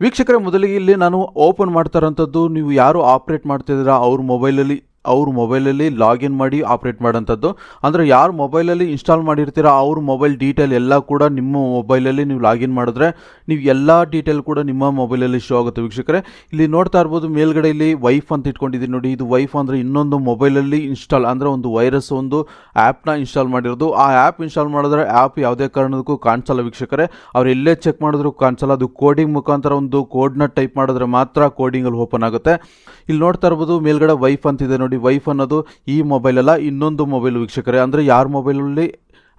ವೀಕ್ಷಕರೇ, ಮೊದಲಿಗೆ ಇಲ್ಲಿ ನಾನು ಓಪನ್ ಮಾಡ್ತಾರಂಥದ್ದು ನೀವು ಯಾರು ಆಪ್ರೇಟ್ ಮಾಡ್ತಿದ್ದೀರಾ ಅವ್ರ ಮೊಬೈಲಲ್ಲಿ ಅವ್ರ ಮೊಬೈಲಲ್ಲಿ ಲಾಗಿನ್ ಮಾಡಿ ಆಪ್ರೇಟ್ ಮಾಡೋಂಥದ್ದು ಅಂದರೆ ಯಾರು ಮೊಬೈಲಲ್ಲಿ ಇನ್ಸ್ಟಾಲ್ ಮಾಡಿರ್ತೀರ ಅವ್ರ ಮೊಬೈಲ್ ಡೀಟೇಲ್ ಎಲ್ಲ ಕೂಡ ನಿಮ್ಮ ಮೊಬೈಲಲ್ಲಿ ನೀವು ಲಾಗಿನ್ ಮಾಡಿದ್ರೆ ನೀವು ಎಲ್ಲ ಡೀಟೇಲ್ ಕೂಡ ನಿಮ್ಮ ಮೊಬೈಲಲ್ಲಿ ಶೋ ಆಗುತ್ತೆ ವೀಕ್ಷಕರೇ. ಇಲ್ಲಿ ನೋಡ್ತಾ ಇರ್ಬೋದು ಮೇಲ್ಗಡೆ ಇಲ್ಲಿ ವೈಫ್ ಅಂತ ಇಟ್ಕೊಂಡಿದ್ದೀನಿ ನೋಡಿ. ಇದು ವೈಫ್ ಅಂದರೆ ಇನ್ನೊಂದು ಮೊಬೈಲಲ್ಲಿ ಇನ್ಸ್ಟಾಲ್ ಅಂದರೆ ಒಂದು ವೈರಸ್ ಒಂದು ಆ್ಯಪ್ನ ಇನ್ಸ್ಟಾಲ್ ಮಾಡಿರೋದು. ಆ ಆ್ಯಪ್ ಇನ್ಸ್ಟಾಲ್ ಮಾಡಿದ್ರೆ ಆ್ಯಪ್ ಯಾವುದೇ ಕಾರಣಕ್ಕೂ ಕಾಣಿಸಲ್ಲ ವೀಕ್ಷಕರೇ. ಅವ್ರು ಎಲ್ಲೇ ಚೆಕ್ ಮಾಡಿದ್ರು ಕಾಣಿಸಲ್ಲ. ಅದು ಕೋಡಿಂಗ್ ಮುಖಾಂತರ ಒಂದು ಕೋಡ್ನ ಟೈಪ್ ಮಾಡಿದ್ರೆ ಮಾತ್ರ ಕೋಡಿಂಗಲ್ಲಿ ಓಪನ್ ಆಗುತ್ತೆ. ಇಲ್ಲಿ ನೋಡ್ತಾ ಇರ್ಬೋದು ಮೇಲ್ಗಡೆ ವೈಫ್ ಅಂತಿದೆ ನೋಡಿ. ವೈಫ್ ಅನ್ನೋದು ಈ ಮೊಬೈಲ್ ಅಲ್ಲ, ಇನ್ನೊಂದು ಮೊಬೈಲ್ ವೀಕ್ಷಕರೇ. ಅಂದರೆ ಯಾರ ಮೊಬೈಲಲ್ಲಿ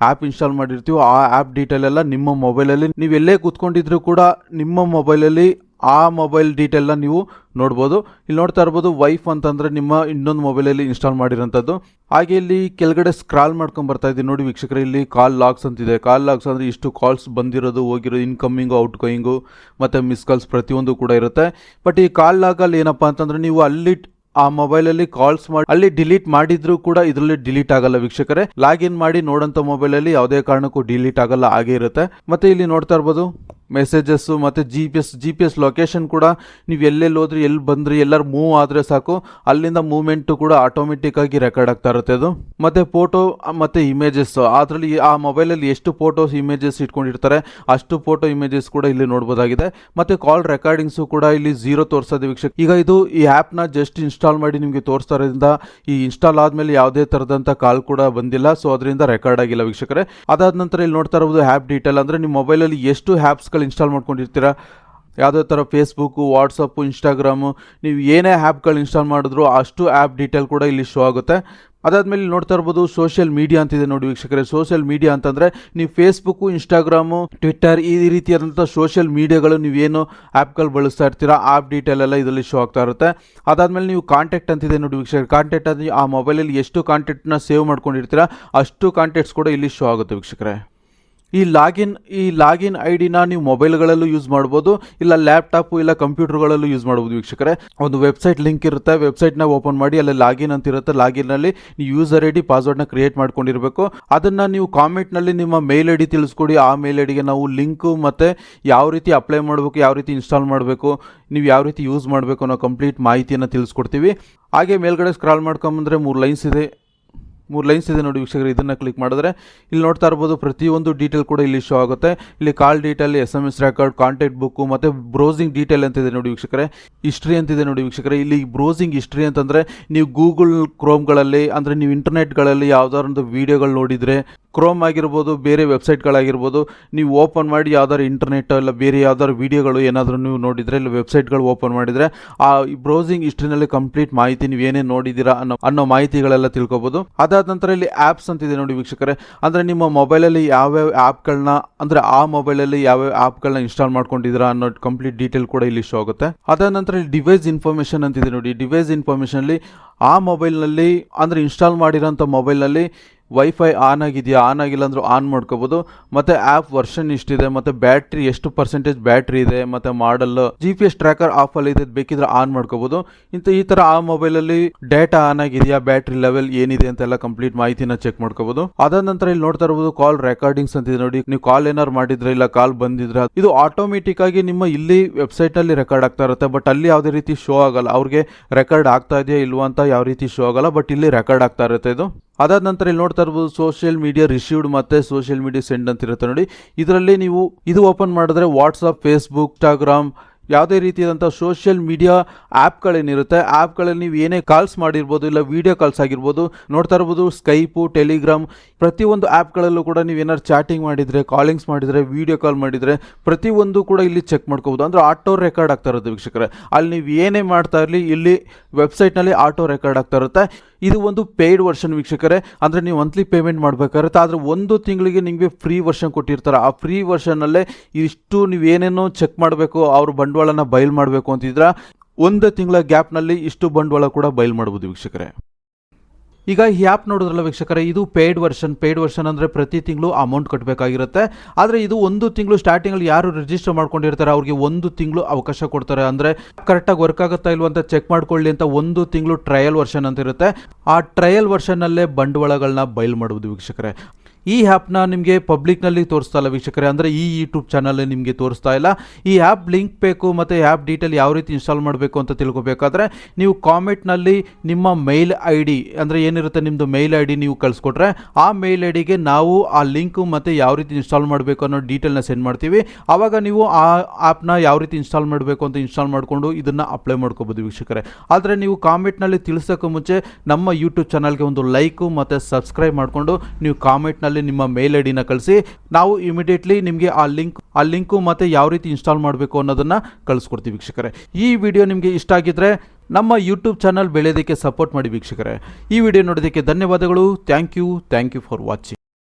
ಆ್ಯಪ್ ಇನ್ಸ್ಟಾಲ್ ಮಾಡಿರ್ತೀವೋ ಆ ಆ್ಯಪ್ ಡೀಟೇಲ್ ಎಲ್ಲ ನಿಮ್ಮ ಮೊಬೈಲಲ್ಲಿ ನೀವು ಎಲ್ಲೇ ಕೂತ್ಕೊಂಡಿದ್ರು ಕೂಡ ನಿಮ್ಮ ಮೊಬೈಲಲ್ಲಿ ಆ ಮೊಬೈಲ್ ಡೀಟೇಲ್ನ ನೀವು ನೋಡ್ಬೋದು. ಇಲ್ಲಿ ನೋಡ್ತಾ ಇರ್ಬೋದು ವೈಫ್ ಅಂತಂದರೆ ನಿಮ್ಮ ಇನ್ನೊಂದು ಮೊಬೈಲಲ್ಲಿ ಇನ್ಸ್ಟಾಲ್ ಮಾಡಿರೋಂಥದ್ದು. ಹಾಗೆ ಇಲ್ಲಿ ಕೆಳಗಡೆ ಸ್ಕ್ರಾಲ್ ಮಾಡ್ಕೊಂಡು ಬರ್ತಾ ಇದ್ದೀನಿ ನೋಡಿ ವೀಕ್ಷಕರೇ, ಇಲ್ಲಿ ಕಾಲ್ ಲಾಗ್ಸ್ ಅಂತಿದೆ. ಕಾಲ್ ಲಾಗ್ಸ್ ಅಂದರೆ ಇಷ್ಟು ಕಾಲ್ಸ್ ಬಂದಿರೋದು, ಹೋಗಿರೋದು ಇನ್ಕಮಿಂಗು ಔಟ್ ಗೋಯಿಂಗು ಮತ್ತು ಮಿಸ್ ಕಾಲ್ಸ್ ಪ್ರತಿಯೊಂದು ಕೂಡ ಇರುತ್ತೆ. ಬಟ್ ಈ ಕಾಲ್ ಲಾಗಲ್ಲಿ ಏನಪ್ಪ ಅಂತಂದರೆ ನೀವು ಅಲ್ಲಿ ಆ ಮೊಬೈಲಲ್ಲಿ ಕಾಲ್ಸ್ ಮಾಡಿ, ಅಲ್ಲಿ ಡಿಲೀಟ್ ಮಾಡಿದ್ರು ಕೂಡ ಇದರಲ್ಲಿ ಡಿಲೀಟ್ ಆಗಲ್ಲ ವೀಕ್ಷಕರೇ. ಲಾಗಿನ್ ಮಾಡಿ ನೋಡೋಂಥ ಮೊಬೈಲಲ್ಲಿ ಯಾವುದೇ ಕಾರಣಕ್ಕೂ ಡಿಲೀಟ್ ಆಗಲ್ಲ, ಹಾಗೆ ಇರುತ್ತೆ. ಮತ್ತೆ ಇಲ್ಲಿ ನೋಡ್ತಾ ಇರ್ಬೋದು. ಮೆಸೇಜಸ್ಸು ಮತ್ತು G P S G P S location ಕೂಡ ನೀವು ಎಲ್ಲೆಲ್ಲಿ ಹೋದ್ರಿ, ಎಲ್ಲಿ ಬಂದ್ರಿ, ಎಲ್ಲರೂ ಮೂವ್ ಆದರೆ ಸಾಕು. ಅಲ್ಲಿಂದ ಮೂವ್ಮೆಂಟು ಕೂಡ ಆಟೋಮೆಟಿಕ್ಕಾಗಿ ರೆಕಾರ್ಡ್ ಆಗ್ತಾ ಇರುತ್ತೆ ಅದು. ಮತ್ತು ಫೋಟೋ ಮತ್ತು ಇಮೇಜಸ್ಸು ಅದರಲ್ಲಿ ಆ ಮೊಬೈಲಲ್ಲಿ ಎಷ್ಟು ಫೋಟೋಸ್ ಇಮೇಜಸ್ ಇಟ್ಕೊಂಡಿರ್ತಾರೆ, ಅಷ್ಟು ಫೋಟೋ ಇಮೇಜಸ್ ಕೂಡ ಇಲ್ಲಿ ನೋಡ್ಬೋದಾಗಿದೆ. ಮತ್ತು ಕಾಲ್ ರೆಕಾರ್ಡಿಂಗ್ಸು ಕೂಡ ಇಲ್ಲಿ ಝೀರೋ ತೋರಿಸೋದು ವೀಕ್ಷಕ. ಈಗ ಇದು ಈ ಆ್ಯಪ್ನ ಜಸ್ಟ್ ಇನ್ಸ್ಟಾಲ್ ಮಾಡಿ ನಿಮಗೆ ತೋರಿಸ್ತಾ ಇರೋದ್ರಿಂದ ಈ ಇನ್ಸ್ಟಾಲ್ ಆದಮೇಲೆ ಯಾವುದೇ ಥರದಂಥ ಕಾಲ್ ಕೂಡ ಬಂದಿಲ್ಲ. ಸೊ ಅದರಿಂದ ರೆಕಾರ್ಡ್ ಆಗಿಲ್ಲ ವೀಕ್ಷಕರೇ. ಅದಾದ ನಂತರ ಇಲ್ಲಿ ನೋಡ್ತಾ ಇರೋದು ಆ್ಯಪ್ ಡೀಟೇಲ್ ಅಂದರೆ ನಿಮ್ಮ ಮೊಬೈಲಲ್ಲಿ ಎಷ್ಟು ಆ್ಯಪ್ಸ್ಗಳು ಇನ್ಸ್ಟಾಲ್ ಮಾಡ್ಕೊಂಡಿರ್ತೀರಾ? ಯಾವುದೇ ಥರ ಫೇಸ್ಬುಕ್ಕು ವಾಟ್ಸಪ್ಪು ಇನ್ಸ್ಟಾಗ್ರಾಮು ನೀವು ಏನೇ ಆ್ಯಪ್ಗಳು ಇನ್ಸ್ಟಾಲ್ ಮಾಡಿದ್ರು ಅಷ್ಟು ಆ್ಯಪ್ ಡೀಟೇಲ್ ಕೂಡ ಇಲ್ಲಿ ಶೋ ಆಗುತ್ತೆ. ಅದಾದಮೇಲೆ ನೋಡ್ತಾ ಇರ್ಬೋದು ಸೋಷಿಯಲ್ ಮೀಡಿಯಾ ಅಂತಿದೆ ನೋಡಿ ವೀಕ್ಷಕರೇ. ಸೋಷಿಯಲ್ ಮೀಡಿಯಾ ಅಂತಂದರೆ ನೀವು ಫೇಸ್ಬುಕ್ಕು ಇನ್ಸ್ಟಾಗ್ರಾಮು ಟ್ವಿಟ್ಟರ್ ಈ ರೀತಿಯಾದಂಥ ಸೋಷಿಯಲ್ ಮೀಡಿಯಾಗಳು ನೀವೇನು ಆ್ಯಪ್ಗಳು ಬಳಸ್ತಾ ಇರ್ತೀರಾ ಆ್ಯಪ್ ಡೀಟೇಲ್ ಎಲ್ಲ ಇದರಲ್ಲಿ ಶೋ ಆಗ್ತಾ ಇರುತ್ತೆ. ಅದಾದಮೇಲೆ ನೀವು ಕಾಂಟ್ಯಾಕ್ಟ್ ಅಂತಿದೆ ನೋಡಿ ವೀಕ್ಷಕರೇ. ಕಾಂಟ್ಯಾಕ್ಟ್ ಅಂದರೆ ಆ ಮೊಬೈಲಲ್ಲಿ ಎಷ್ಟು ಕಾಂಟ್ಯಾಕ್ಟ್ನ ಸೇವ್ ಮಾಡ್ಕೊಂಡಿರ್ತೀರಾ, ಅಷ್ಟು ಕಾಂಟ್ಯಾಕ್ಟ್ಸ್ ಕೂಡ ಇಲ್ಲಿ ಶೋ ಆಗುತ್ತೆ ವೀಕ್ಷಕರೇ. ಈ ಲಾಗಿನ್ ಈ ಲಾಗಿನ್ ಐ ಡಿನ ನೀವು ಮೊಬೈಲ್ಗಳಲ್ಲೂ ಯೂಸ್ ಮಾಡ್ಬೋದು, ಇಲ್ಲ ಲ್ಯಾಪ್ಟಾಪು, ಇಲ್ಲ ಕಂಪ್ಯೂಟರ್ಗಳಲ್ಲೂ ಯೂಸ್ ಮಾಡ್ಬೋದು ವೀಕ್ಷಕರೇ. ಒಂದು ವೆಬ್ಸೈಟ್ ಲಿಂಕ್ ಇರುತ್ತೆ, ವೆಬ್ಸೈಟ್ನ ಓಪನ್ ಮಾಡಿ, ಅಲ್ಲಿ ಲಾಗಿನ್ ಅಂತ ಇರುತ್ತೆ. ಲಾಗಿನ್ನಲ್ಲಿ ನೀವು ಯೂಸರ್ ಐ ಡಿ ಪಾಸ್ವರ್ಡ್ನ ಕ್ರಿಯೇಟ್ ಮಾಡ್ಕೊಂಡಿರಬೇಕು. ಅದನ್ನು ನೀವು ಕಾಮೆಂಟ್ನಲ್ಲಿ ನಿಮ್ಮ ಮೇಲ್ ಐ ಡಿ ತಿಳಿಸ್ಕೊಡಿ. ಆ ಮೇಲ್ ಐ ಡಿಗೆ ನಾವು ಲಿಂಕು ಮತ್ತು ಯಾವ ರೀತಿ ಅಪ್ಲೈ ಮಾಡಬೇಕು, ಯಾವ ರೀತಿ ಇನ್ಸ್ಟಾಲ್ ಮಾಡಬೇಕು, ನೀವು ಯಾವ ರೀತಿ ಯೂಸ್ ಮಾಡಬೇಕು ಅನ್ನೋ ಕಂಪ್ಲೀಟ್ ಮಾಹಿತಿಯನ್ನು ತಿಳಿಸ್ಕೊಡ್ತೀವಿ. ಹಾಗೆ ಮೇಲ್ಗಡೆ ಸ್ಕ್ರಾಲ್ ಮಾಡ್ಕೊಂಬಂದರೆ ಮೂರು ಲೈನ್ಸ್ ಇದೆ. ಮೂರು ಲೈನ್ಸ್ ಇದೆ ನೋಡಿ ವೀಕ್ಷಕರು, ಇದನ್ನು ಕ್ಲಿಕ್ ಮಾಡಿದ್ರೆ ಇಲ್ಲಿ ನೋಡ್ತಾ ಇರ್ಬೋದು ಪ್ರತಿಯೊಂದು ಡೀಟೇಲ್ ಕೂಡ ಇಲ್ಲಿ ಶೋ ಆಗುತ್ತೆ. ಇಲ್ಲಿ call detail S M S record contact book ಮತ್ತು ಬ್ರೌಸಿಂಗ್ ಡೀಟೇಲ್ ಅಂತಿದೆ ನೋಡಿ ವೀಕ್ಷಕರೇ. ಹಿಸ್ಟ್ರಿ ಅಂತಿದೆ ನೋಡಿ ವೀಕ್ಷಕರೇ. ಇಲ್ಲಿ ಬ್ರೌಸಿಂಗ್ ಹಿಸ್ಟ್ರಿ ಅಂತಂದರೆ ನೀವು ಗೂಗಲ್ ಕ್ರೋಮ್ಗಳಲ್ಲಿ ಅಂದರೆ ನೀವು ಇಂಟರ್ನೆಟ್ಗಳಲ್ಲಿ ಯಾವ್ದಾದ್ರು ಒಂದು ವೀಡಿಯೋಗಳು ನೋಡಿದರೆ ಕ್ರೋಮ್ ಆಗಿರ್ಬೋದು, ಬೇರೆ ವೆಬ್ಸೈಟ್ಗಳಾಗಿರ್ಬೋದು ನೀವು ಓಪನ್ ಮಾಡಿ ಯಾವ್ದಾದ್ರು ಇಂಟರ್ನೆಟ್ ಇಲ್ಲ ಬೇರೆ ಯಾವ್ದಾದ್ರು ವೀಡಿಯೋಗಳು ಏನಾದರೂ ನೀವು ನೋಡಿದರೆ, ಇಲ್ಲ ವೆಬ್ಸೈಟ್ಗಳು ಓಪನ್ ಮಾಡಿದರೆ, ಆ ಬ್ರೌಸಿಂಗ್ ಹಿಸ್ಟ್ರಿನಲ್ಲಿ ಕಂಪ್ಲೀಟ್ ಮಾಹಿತಿ ನೀವು ಏನೇನು ನೋಡಿದ್ದೀರಾ ಅನ್ನೋ ಅನ್ನೋ ಮಾಹಿತಿಗಳೆಲ್ಲ ತಿಳ್ಕೊಬೋದು. ಅದಾದ ನಂತರ ಇಲ್ಲಿ ಆ್ಯಪ್ಸ್ ಅಂತಿದೆ ನೋಡಿ ವೀಕ್ಷಕರೇ. ಅಂದರೆ ನಿಮ್ಮ ಮೊಬೈಲಲ್ಲಿ ಯಾವ್ಯಾವ ಆ್ಯಪ್ಗಳನ್ನ ಅಂದರೆ ಆ ಮೊಬೈಲಲ್ಲಿ ಯಾವ್ಯಾವ ಆ್ಯಪ್ಗಳನ್ನ ಇನ್ಸ್ಟಾಲ್ ಮಾಡ್ಕೊಂಡಿದ್ದೀರಾ ಅನ್ನೋ ಕಂಪ್ಲೀಟ್ ಡೀಟೇಲ್ ಕೂಡ ಇಲ್ಲಿ ಶೋ ಆಗುತ್ತೆ. ಅದಾದ ನಂತರ ಇಲ್ಲಿ ಡಿವೈಸ್ ಇನ್ಫಾರ್ಮೇಷನ್ ಅಂತಿದೆ ನೋಡಿ. ಡಿವೈಸ್ ಇನ್ಫಾರ್ಮೇಷನಲ್ಲಿ ಆ ಮೊಬೈಲ್ನಲ್ಲಿ ಅಂದರೆ ಇನ್ಸ್ಟಾಲ್ ಮಾಡಿರೋಂಥ ಮೊಬೈಲ್ನಲ್ಲಿ ವೈಫೈ ಆನ್ ಆಗಿದೆಯಾ ಆನ್ ಆಗಿಲ್ಲ ಅಂದರೂ ಆನ್ ಮಾಡ್ಕೋಬೋದು. ಮತ್ತು ಆ್ಯಪ್ ವರ್ಷನ್ ಇಷ್ಟಿದೆ, ಮತ್ತು ಬ್ಯಾಟ್ರಿ ಎಷ್ಟು ಪರ್ಸೆಂಟೇಜ್ ಬ್ಯಾಟ್ರಿ ಇದೆ, ಮತ್ತು model G P S tracker ಆಫಲ್ಲಿ ಇದೆ ಬೇಕಿದ್ರೆ ಆನ್ ಮಾಡ್ಕೋಬೋದು. ಇಂಥ ಈ ಥರ ಆ ಮೊಬೈಲಲ್ಲಿ ಡೇಟಾ ಆನ್ ಆಗಿದೆಯಾ ಬ್ಯಾಟ್ರಿ ಲೆವೆಲ್ ಏನಿದೆ ಅಂತೆಲ್ಲ ಕಂಪ್ಲೀಟ್ ಮಾಹಿತಿನ ಚೆಕ್ ಮಾಡ್ಕೋಬೋದು. ಅದಾದ ನಂತರ ಇಲ್ಲಿ ನೋಡ್ತಾ ಇರ್ಬೋದು ಕಾಲ್ ರೆಕಾರ್ಡಿಂಗ್ಸ್ ಅಂತಿದೆ ನೋಡಿ. ನೀವು ಕಾಲ್ ಏನಾರು ಮಾಡಿದ್ರೆ ಇಲ್ಲ ಕಾಲ್ ಬಂದಿದ್ರೆ ಇದು ಆಟೋಮೆಟಿಕ್ ಆಗಿ ನಿಮ್ಮ ಇಲ್ಲಿ ವೆಬ್ಸೈಟ್ ಅಲ್ಲಿ ರೆಕಾರ್ಡ್ ಆಗ್ತಾ ಇರುತ್ತೆ. ಬಟ್ ಅಲ್ಲಿ ಯಾವುದೇ ರೀತಿ ಶೋ ಆಗಲ್ಲ. ಅವ್ರಿಗೆ ರೆಕಾರ್ಡ್ ಆಗ್ತಾ ಇದೆಯಾ, ಇಲ್ವಾ ಅಂತ ಯಾವ ರೀತಿ ಶೋ ಆಗಲ್ಲ. ಬಟ್ ಇಲ್ಲಿ ರೆಕಾರ್ಡ್ ಆಗ್ತಾ ಇರುತ್ತೆ ಇದು. ಅದಾದ ನಂತರ ಇಲ್ಲಿ ನೋಡ್ತಾ ಇರ್ಬೋದು ಸೋಷಿಯಲ್ ಮೀಡಿಯಾ ರಿಸೀವ್ಡ್ ಮತ್ತೆ ಸೋಷಿಯಲ್ ಮೀಡಿಯಾ ಸೆಂಡ್ ಅಂತ ಇರುತ್ತೆ ನೋಡಿ. ಇದರಲ್ಲಿ ನೀವು ಇದು ಓಪನ್ ಮಾಡಿದ್ರೆ ವಾಟ್ಸಪ್ ಫೇಸ್ಬುಕ್ ಇನ್ಸ್ಟಾಗ್ರಾಮ್ ಯಾವುದೇ ರೀತಿಯಾದಂಥ ಸೋಷಿಯಲ್ ಮೀಡಿಯಾ ಆ್ಯಪ್ಗಳೇನಿರುತ್ತೆ ಆ್ಯಪ್ಗಳಲ್ಲಿ ನೀವು ಏನೇ ಕಾಲ್ಸ್ ಮಾಡಿರ್ಬೋದು ಇಲ್ಲ ವೀಡಿಯೋ ಕಾಲ್ಸ್ ಆಗಿರ್ಬೋದು, ನೋಡ್ತಾ ಇರ್ಬೋದು ಸ್ಕೈಪು ಟೆಲಿಗ್ರಾಮ್ ಪ್ರತಿಯೊಂದು ಆ್ಯಪ್ಗಳಲ್ಲೂ ಕೂಡ ನೀವು ಏನಾದ್ರು ಚಾಟಿಂಗ್ ಮಾಡಿದರೆ ಕಾಲಿಂಗ್ಸ್ ಮಾಡಿದರೆ ವೀಡಿಯೋ ಕಾಲ್ ಮಾಡಿದರೆ ಪ್ರತಿಯೊಂದು ಕೂಡ ಇಲ್ಲಿ ಚೆಕ್ ಮಾಡ್ಕೋಬೋದು. ಅಂದರೆ ಆಟೋ ರೆಕಾರ್ಡ್ ಆಗ್ತಾ ಇರುತ್ತೆ ವೀಕ್ಷಕರೇ. ಅಲ್ಲಿ ನೀವು ಏನೇ ಮಾಡ್ತಾ ಇರಲಿ, ಇಲ್ಲಿ ವೆಬ್ಸೈಟ್ನಲ್ಲಿ ಆಟೋ ರೆಕಾರ್ಡ್ ಆಗ್ತಾ ಇರುತ್ತೆ. ಇದು ಒಂದು ಪೇಯ್ಡ್ ವರ್ಷನ್ ವೀಕ್ಷಕರೇ. ಅಂದರೆ ನೀವು ಮಂತ್ಲಿ ಪೇಮೆಂಟ್ ಮಾಡಬೇಕಾಗುತ್ತೆ. ಆದರೆ ಒಂದು ತಿಂಗಳಿಗೆ ನಿಮಗೆ ಫ್ರೀ ವರ್ಷನ್ ಕೊಟ್ಟಿರ್ತಾರೆ. ಆ ಫ್ರೀ ವರ್ಷನಲ್ಲೇ ಇಷ್ಟು ನೀವು ಏನೇನೋ ಚೆಕ್ ಮಾಡಬೇಕು, ಅವ್ರ ಬಂಡವಾಳನ ಬಯಲು ಮಾಡಬೇಕು ಅಂತಿದ್ರೆ, ಒಂದು ತಿಂಗಳ ಗ್ಯಾಪ್ನಲ್ಲಿ ಇಷ್ಟು ಬಂಡವಾಳ ಕೂಡ ಬಯಲು ಮಾಡ್ಬೋದು ವೀಕ್ಷಕರೇ. ಈಗ ಈ ಆ್ಯಪ್ ನೋಡಿದ್ರಲ್ಲ ವೀಕ್ಷಕರೇ, ಇದು ಪೇಯ್ಡ್ ವರ್ಷನ್ ಪೇಯ್ಡ್ ವರ್ಷನ್ ಅಂದರೆ ಪ್ರತಿ ತಿಂಗಳು ಅಮೌಂಟ್ ಕಟ್ಟಬೇಕಾಗಿರುತ್ತೆ ಆದರೆ ಇದು ಒಂದು ತಿಂಗಳು ಸ್ಟಾರ್ಟಿಂಗಲ್ಲಿ ಯಾರು ರಿಜಿಸ್ಟರ್ ಮಾಡ್ಕೊಂಡಿರ್ತಾರೆ ಅವ್ರಿಗೆ ಒಂದು ತಿಂಗಳು ಅವಕಾಶ ಕೊಡ್ತಾರೆ. ಅಂದರೆ ಕರೆಕ್ಟಾಗಿ ವರ್ಕ್ ಆಗುತ್ತಾ ಇಲ್ವಂತ ಚೆಕ್ ಮಾಡ್ಕೊಳ್ಳಿ ಅಂತ ಒಂದು ತಿಂಗಳು ಟ್ರಯಲ್ ವರ್ಷನ್ ಅಂತ ಇರುತ್ತೆ ಆ ಟ್ರಯಲ್ ವರ್ಷನ್ನಲ್ಲೇ ಬಂಡವಾಳಗಳನ್ನ ಬಯಲು ಮಾಡ್ಬೋದು ವೀಕ್ಷಕರೇ. ಈ ಆ್ಯಪ್ನ ನಿಮಗೆ ಪಬ್ಲಿಕ್ನಲ್ಲಿ ತೋರಿಸ್ತಾ ಇಲ್ಲ ವೀಕ್ಷಕರೇ, ಅಂದರೆ ಈ ಯೂಟ್ಯೂಬ್ ಚಾನಲ್ ನಿಮಗೆ ತೋರಿಸ್ತಾ ಇಲ್ಲ. ಈ ಆ್ಯಪ್ ಲಿಂಕ್ ಬೇಕು ಮತ್ತು ಆ್ಯಪ್ ಡೀಟೇಲ್ ಯಾವ ರೀತಿ ಇನ್ಸ್ಟಾಲ್ ಮಾಡಬೇಕು ಅಂತ ತಿಳ್ಕೊಬೇಕಾದ್ರೆ ನೀವು ಕಾಮೆಂಟ್ನಲ್ಲಿ ನಿಮ್ಮ ಮೇಲ್ ಐ ಡಿ ಅಂದರೆ ಏನಿರುತ್ತೆ ನಿಮ್ಮದು ಮೇಲ್ ಐ ಡಿ ನೀವು ಕಳಿಸ್ಕೊಟ್ರೆ, ಆ ಮೇಲ್ ಐ ಡಿಗೆ ನಾವು ಆ ಲಿಂಕು ಮತ್ತು ಯಾವ ರೀತಿ ಇನ್ಸ್ಟಾಲ್ ಮಾಡಬೇಕು ಅನ್ನೋ ಡೀಟೇಲ್ನ ಸೆಂಡ್ ಮಾಡ್ತೀವಿ. ಆವಾಗ ನೀವು ಆ ಆ್ಯಪ್ನ ಯಾವ ರೀತಿ ಇನ್ಸ್ಟಾಲ್ ಮಾಡಬೇಕು ಅಂತ ಇನ್ಸ್ಟಾಲ್ ಮಾಡಿಕೊಂಡು ಇದನ್ನು ಅಪ್ಲೈ ಮಾಡ್ಕೋಬೋದು ವೀಕ್ಷಕರೇ. ಆದರೆ ನೀವು ಕಾಮೆಂಟ್ನಲ್ಲಿ ತಿಳಿಸೋಕ್ಕೂ ಮುಂಚೆ ನಮ್ಮ ಯೂಟ್ಯೂಬ್ ಚಾನಲ್ಗೆ ಒಂದು ಲೈಕು ಮತ್ತು ಸಬ್ಸ್ಕ್ರೈಬ್ ಮಾಡಿಕೊಂಡು ನೀವು ಕಾಮೆಂಟ್ನಲ್ಲಿ ನಿಮ್ಮ ಮೇಲ್ ಐ ಡಿನ ಕಳಿಸಿ. ನಾವು ಇಮಿಡಿಯೇಟ್ಲಿ ನಿಮಗೆ ಆ ಲಿಂಕ್, ಆ ಲಿಂಕು ಮತ್ತು ಯಾವ ರೀತಿ ಇನ್ಸ್ಟಾಲ್ ಮಾಡಬೇಕು ಅನ್ನೋದನ್ನು ಕಳಿಸ್ಕೊಡ್ತೀವಿ ವೀಕ್ಷಕರೇ. ಈ ವಿಡಿಯೋ ನಿಮಗೆ ಇಷ್ಟ ಆಗಿದ್ರೆ ನಮ್ಮ ಯೂಟ್ಯೂಬ್ ಚಾನಲ್ ಬೆಳೆಯೋದಕ್ಕೆ ಸಪೋರ್ಟ್ ಮಾಡಿ ವೀಕ್ಷಕರೇ. ಈ ವಿಡಿಯೋ ನೋಡೋದಕ್ಕೆ ಧನ್ಯವಾದಗಳು. Thank you. Thank you for watching.